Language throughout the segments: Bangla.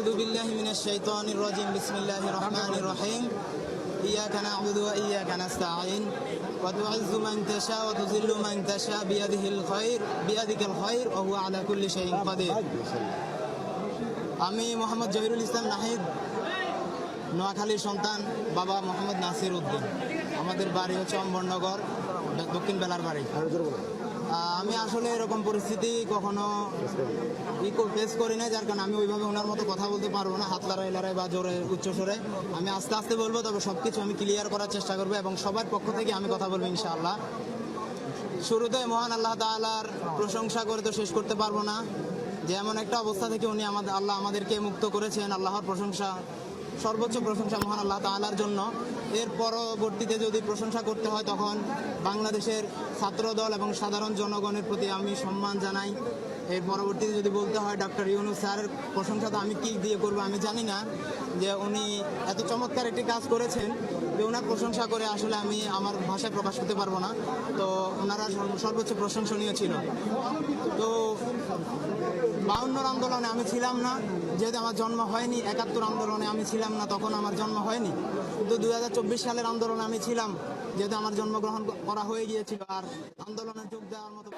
أعوذ بالله من الشيطان الرجيم بسم الله الرحمن الرحيم إياك نعبد وإياك نستعين وتعز من تشاء وتذل من تشاء بيده الخير بيدك الخير وهو على كل شيء قدير আমি মোহাম্মদ জহিরুল ইসলাম নাহিদ নোয়াখালীর সন্তান বাবা মোহাম্মদ নাসির উদ্দিন। আমাদের বাড়ি হচ্ছে অম্বরনগর দক্ষিণ বেলার বাড়ি। আমি আসলে এরকম পরিস্থিতি কখনো ফেস করি না যার কারণে আমি ওইভাবে ওনার মতো কথা বলতে পারব না হাত লড়াই লড়াই বা জোরে উচ্চস্বরে আমি আস্তে আস্তে বলব তবে সব কিছু আমি ক্লিয়ার করার চেষ্টা করব এবং সবার পক্ষ থেকে আমি কথা বলব ইনশাআল্লাহ। শুরুতে মহান আল্লাহ তাআলার প্রশংসা করে তো শেষ করতে পারব না। যে এমন একটা অবস্থা থেকে উনি আমাদের আল্লাহ আমাদেরকে মুক্ত করেছেন আল্লাহর প্রশংসা। সর্বোচ্চ প্রশংসা মহান আল্লাহ তাআলার জন্য। এর পরবর্তীতে যদি প্রশংসা করতে হয়, তখন বাংলাদেশের ছাত্রদল এবং সাধারণ জনগণের প্রতি আমি সম্মান জানাই। এর পরবর্তীতে যদি বলতে হয় ডক্টর ইউনুস স্যারের প্রশংসা তো আমি কি দিয়ে করব আমি জানি না, যে উনি এত চমৎকার একটি কাজ করেছেন যে ওনার প্রশংসা করে আসলে আমি আমার ভাষায় প্রকাশ করতে পারব না। তো ওনারা সর্বোচ্চ প্রশংসনীয় ছিল। তো বাউন্নর আন্দোলনে আমি ছিলাম না, যেহেতু আমার জন্ম হয়নি, একাত্তর আন্দোলনে আমি ছিলাম না, তখন আমার জন্ম হয়নি। কিন্তু দুই হাজার চব্বিশ সালের আন্দোলনে আমি ছিলাম, যেহেতু আমার জন্মগ্রহণ করা হয়ে গিয়েছিল। আর আন্দোলনে যোগ দেওয়ার মতো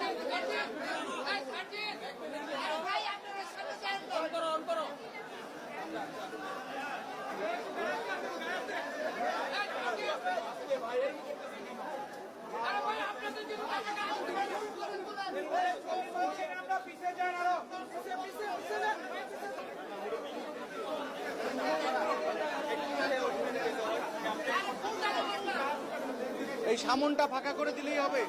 এই সামনটা ফাঁকা করে দিলেই হবে।